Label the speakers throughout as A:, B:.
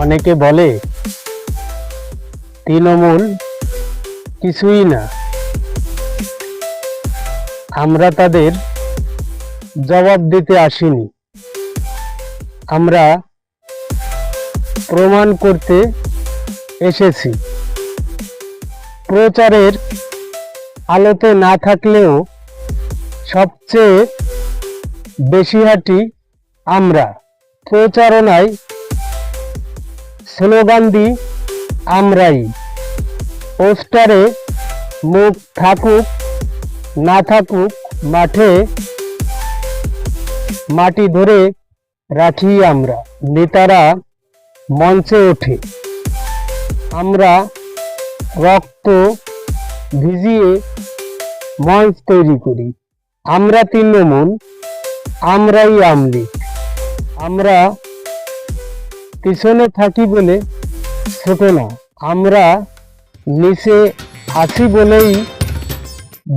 A: অনেকে বলে, তৃণমূল কিছুই না। আমরা তাদের জবাব দিতে আসিনি। আমরা প্রমাণ করতে এসেছি। প্রচারের আলোতে না থাকলেও সবচেয়ে বেশি হাঁটি আমরা প্রচারণায় স্লোগান দিই, আমরাই। পোস্টারে মুখ থাকুক, না থাকুক, মাঠে মাটি ধরে রাখি আমরা। নেতারা মঞ্চে ওঠে। আমরা রক্ত ভিজিয়ে মঞ্চ তৈরি করি। আমরা তৃণমূল, আমরাই আমলি আমরা পিছনে থাকি বলে ছোট না। আমরা নিচে আছি বলেই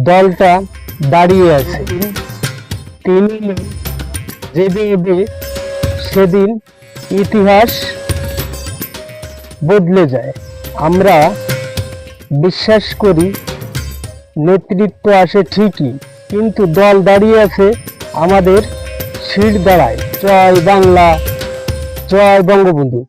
A: দলটা দাঁড়িয়ে আছে। তিনি যেদিন এবে সেদিন ইতিহাস বদলে যায়। আমরা বিশ্বাস করি নেতৃত্ব আসে ঠিকই, কিন্তু দল দাঁড়িয়ে আছে আমাদের সিট দাঁড়ায় জয় বাংলা। জয় বঙ্গবন্ধু